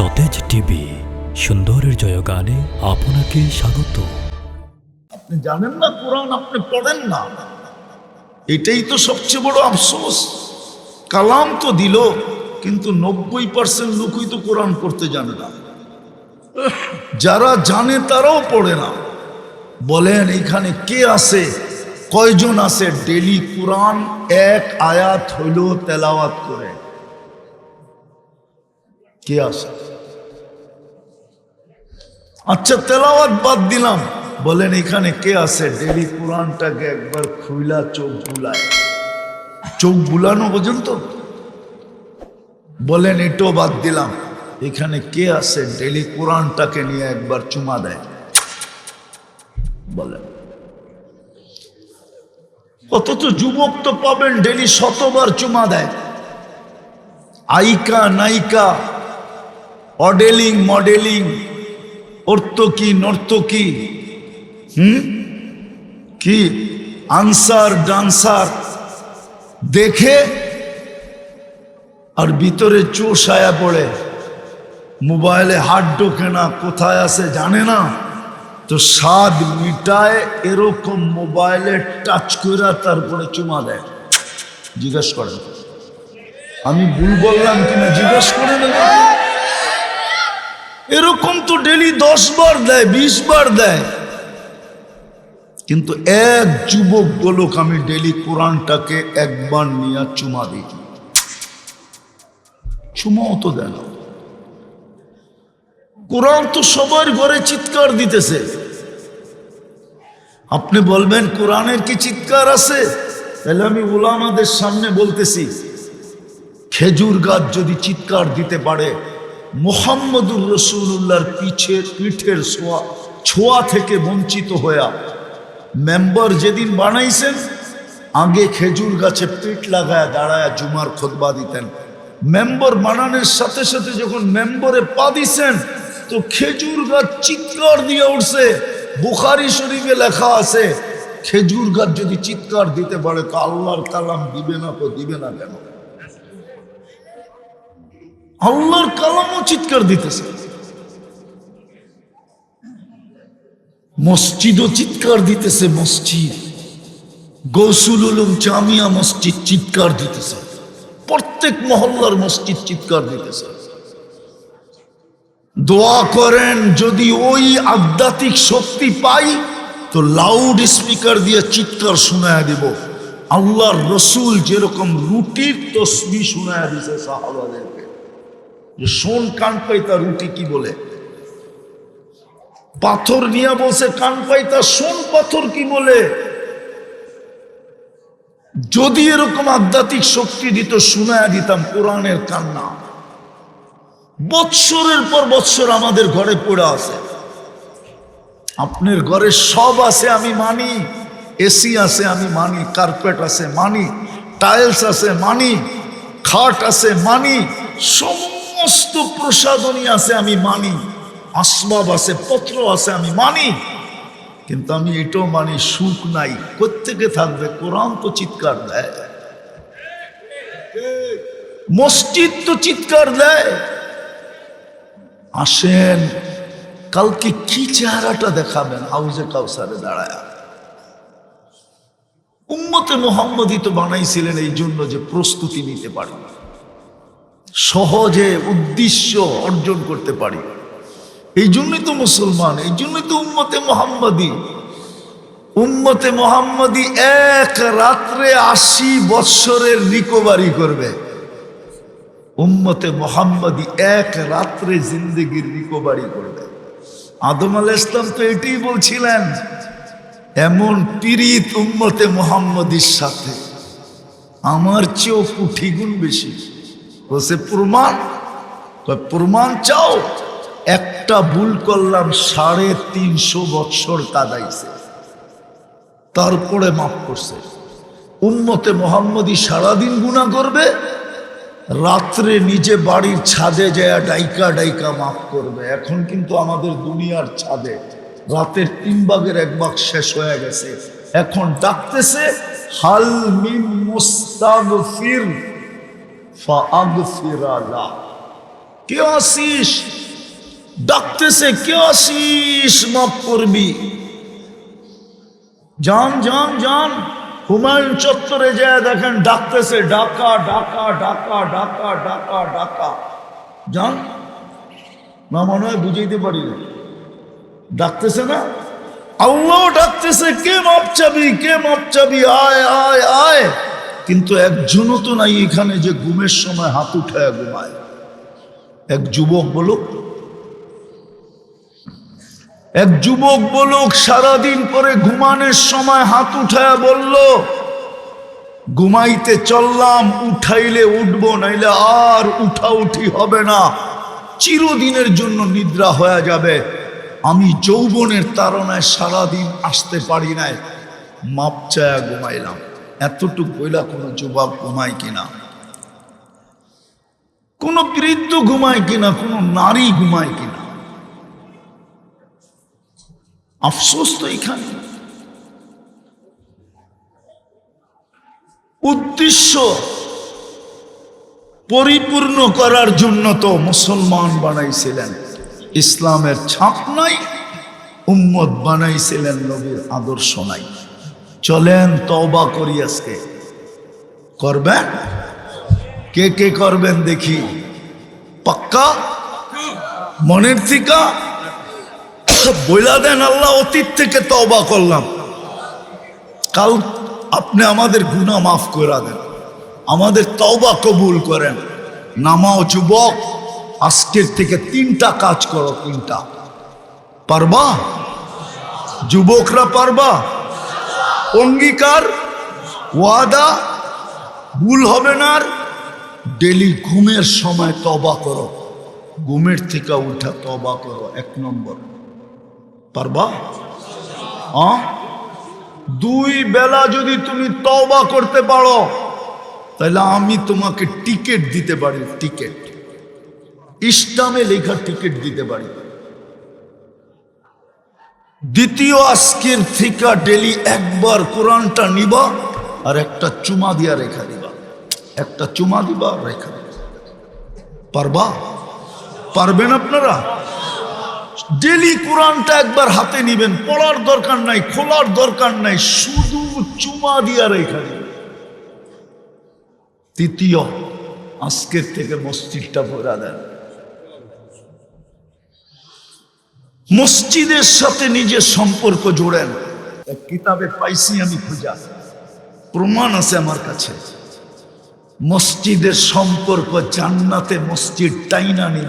সতেজ টিভি, সুন্দরের জয়গানে আপনাকে স্বাগত। আপনি জানেন না কোরআন, আপনি পড়েন না। এটাই তো সবচেয়ে বড় আফসোস। কালাম তো দিল, কিন্তু নব্বই পার্সেন্ট লোকই তো কোরআন পড়তে জানে না। যারা জানে তারাও পড়ে না। বলেন, এখানে কে আছে? কয়জন আছে? ডেলি কোরআন এক আয়াত হইল তেলাওয়াত করে। কে আছে? আচ্ছা তেলাওয়াত বাদ দিলাম। বলেন, এখানে কে আছে? ডেলি কোরআনটাকে একবার খুইলা চোখ বুলায়। চোখ বুলানো পর্যন্ত বলেন, এটাও বাদ দিলাম। এখানে কে আছে? ডেলি কোরআনটাকে নিয়ে একবার চুমা দেয়। বলেন। অথচ যুবক তো পাবেন ডেলি শতবার চুমা দেয়। আইকা নায়িকা অডেলিং মডেলিং। অর্তকি নর্তকি হুম? কি? Answer, dancer. দেখে আর ভিতরে চোষ আয়া পড়ে। মোবাইলে হাত ঢোকে না, কোথায় আছে জানে না। তো স্বাদ মিটায় এরকম মোবাইলে টাচ করে তারপরে চুমা দেয়। জিজ্ঞেস করেন। আমি ভুল বললাম কিনা জিজ্ঞেস এরকম তো ডেলি দশ বার দেয়, বিশ বার দেয়। কিন্তু এক যুবক বলুক, আমি ডেলি কোরআনটাকে একবার নিয়ে চুমা দিই। চুমাও তো দেয় না। কোরআন তো সবার ঘরে চিৎকার দিতেছে। আপনি বলবেন, কোরআনের কি চিৎকার আছে? তাহলে আমি ওলামাদের সামনে বলতেছি, খেজুর গাছ যদি চিৎকার দিতে পারে মোহাম্মদুর রসুল্লাহর পিছে পিঠের ছোঁয়া ছোঁয়া থেকে বঞ্চিত হইয়া মেম্বার যেদিন বানাইছেন, আগে খেজুর গাছে পিঠ লাগায় দাঁড়ায় জুমার খোদবা দিতেন। মেম্বার বানানোর সাথে সাথে যখন মেম্বরে পা দিছেন, তো খেজুর গাছ চিৎকার দিয়ে উঠছে। বুখারি শরীফে লেখা আছে, খেজুর গাছ যদি চিৎকার দিতে পারে, তো আল্লাহর কালাম দিবে না তো দিবে না কেন? আল্লাহর কালামও চিৎকার দিতেছে। মসজিদও চিৎকার দিতেছে মসজিদ। গৌসুল উলুম জামিয়া মসজিদ চিৎকার দিতেছে। প্রত্যেক মহল্লার মসজিদ চিৎকার দিতেছে। দোয়া করেন, যদি ওই আধ্যাত্মিক শক্তি পাই, তো লাউড স্পিকার দিয়ে চিৎকার শোনায় দিব। আল্লাহর রসুল যেরকম রুটির তসবি শোনায় দিছে সাহাবাদেরকে। যে শোন কান পাইতা রুটি কি বলে? পাথর নিয়ে বলছে, কান পাইতা শোন পাথর কি বলে? যদি এরকম আধ্যাত্মিক শক্তি দিত, শোনায় দিতাম কোরআনের কান্না। বৎসরের পর বৎসর আমাদের ঘরে পড়ে আছে। আপনার ঘরে সব আছে, আমি মানি। এসি আছে, আমি মানি। কার্পেট আছে, মানি। টাইলস আছে, মানি। খাট আছে, মানি। সমস্ত প্রসাধনী আছে, আমি মানি। আসবাব আছে, পত্র আছে, আমি মানি। কিন্তু আমি এটাও মানি, সুখ নাই। কোথেকে থাকবে? কোরআন তো চিৎকার দেয়। মসজিদ তো চিৎকার দেয়। আসেন, কালকে কি চেহারাটা দেখাবেন? হাউজে কাউসারে দাঁড়ায়। উম্মতে মোহাম্মদই তো বানাইছিলেন এই জন্য যে প্রস্তুতি নিতে পারি সহজে উদ্দেশ্য অর্জন করতে পারি। এই জন্যই তো মুসলমান, এই জন্যই তো উম্মতে মোহাম্মদী। উম্মতে মোহাম্মদী এক রাত্রে আশি বৎসরের রিকভারি করবে। উম্মতে মোহাম্মদী এক রাত্রে জিন্দগির রিকভারি করবে। আদম আল ইসলাম তো এটাই বলছিলেন, এমন পীড়িত উম্মতে মোহাম্মদীর সাথে আমার চেয়েও কুঠি গুণ বেশি। বলছে, প্রমাণ। প্রমাণ চাও? একটা ভুল করলাম, সাড়ে তিনশো বৎসর কাদাইছে। তারপরে মাফ করছে। উম্মতে মোহাম্মদী সারাদিন গুণা করবে, রাত্রে নিজে বাড়ির ছাদে যায় ডাইকা ডাইকা মাফ করবে। এখন কিন্তু আমাদের দুনিয়ার ছাদে রাতের তিন ভাগের এক ভাগ শেষ হয়ে গেছে। এখন ডাকতেছে, হাল মিন মুস্তাগফির। ফাগফিরা লা। কে আসিস? ডাকতেছে কে আসিস? মাফ করবি। যান যান যান। হুমায়ুন চত্বরে যায় দেখেন, ডাকতেছে, ডাকা ডাকা ডাকা ডাকা ডাকা ডাকা। যান। না, মনে হয় বুঝাইতে পারি না। ডাকতেছে না? আল্লাহ ডাকতেছে, কে মাপ চাবি, কে মাপ চাবি? আয় আয় আয়। কিন্তু একজনও তো নাই এখানে যে ঘুমের সময় হাত উঠায় ঘুমায়। এক যুবক বলুক, এক যুবক বলুক, সারাদিন পরে ঘুমানোর সময় হাত উঠায় বলল, ঘুমাইতে চললাম, উঠাইলে উঠবো, নাইলে আর উঠা উঠি হবে না। চিরদিনের জন্য নিদ্রা হয়ে যাবে। আমি যৌবনের তারনায় সারাদিন আসতে পারি নাই। মাপ চায়া ঘুমাইলাম। এতটুক বইলা কোনো যুবক ঘুমায় কিনা? কোনো বৃদ্ধ ঘুমায় কিনা, কোনো নারী ঘুমায় কিনা? আফসোস তো এখানে। উদ্দেশ্য পরিপূর্ণ করার জন্য তো মুসলমান বানাইছিলেন। ইসলামের ছাপ নাই, উম্মত বানাইছিলেন নবীর আদর্শ নাই। চলেন তওবা করি আজকে। করবেন কে কে করবেন দেখি। পাক্কা? মনের থিকা? বইলা দেন আল্লাহ, অতীত থেকে তওবা করলাম। কাল আপনি আমাদের গুনাহ মাফ করে দেন। আমাদের তওবা কবুল করেন। নামাও যুবক, আজকের থেকে তিনটা কাজ করো, তিনটা। পারবা? যুবকরা পারবা? অঙ্গীকার, ওয়াদা, ভুল হবে না আর ডেলি ঘুমের সময় তবা করো। ঘুমের থেকে উঠা তবা করো, এক নম্বর। পারবা? দুই বেলা যদি তুমি তবা করতে পারো, তাহলে আমি তোমাকে টিকিট দিতে পারি, টিকিট। ইসলামে লেখা টিকিট দিতে পারি। দ্বিতীয় আজকের থেকে ডেলি একবার কোরআনটা নিবা আর একটা চুমা দিয়া রেখা দিবা। একটা চুমা দিবা, রেখা দিবা। পারবা? পারবেন আপনারা? ডেলি কোরআনটা একবার হাতে নিবেন, পড়ার দরকার নাই, খোলার দরকার নাই, শুধু চুমা দিয়া রেখা দিবেন। তৃতীয়, আজকের থেকে মসজিদটা ভরা দেন। মসজিদের সাথে নিজের সম্পর্ক জোড়েন। কিতাবে পাইছি আমি খোঁজা। প্রমাণ আছে আমার কাছে। মসজিদের সম্পর্ক জান্নাতে মসজিদ টাইনা নিবে।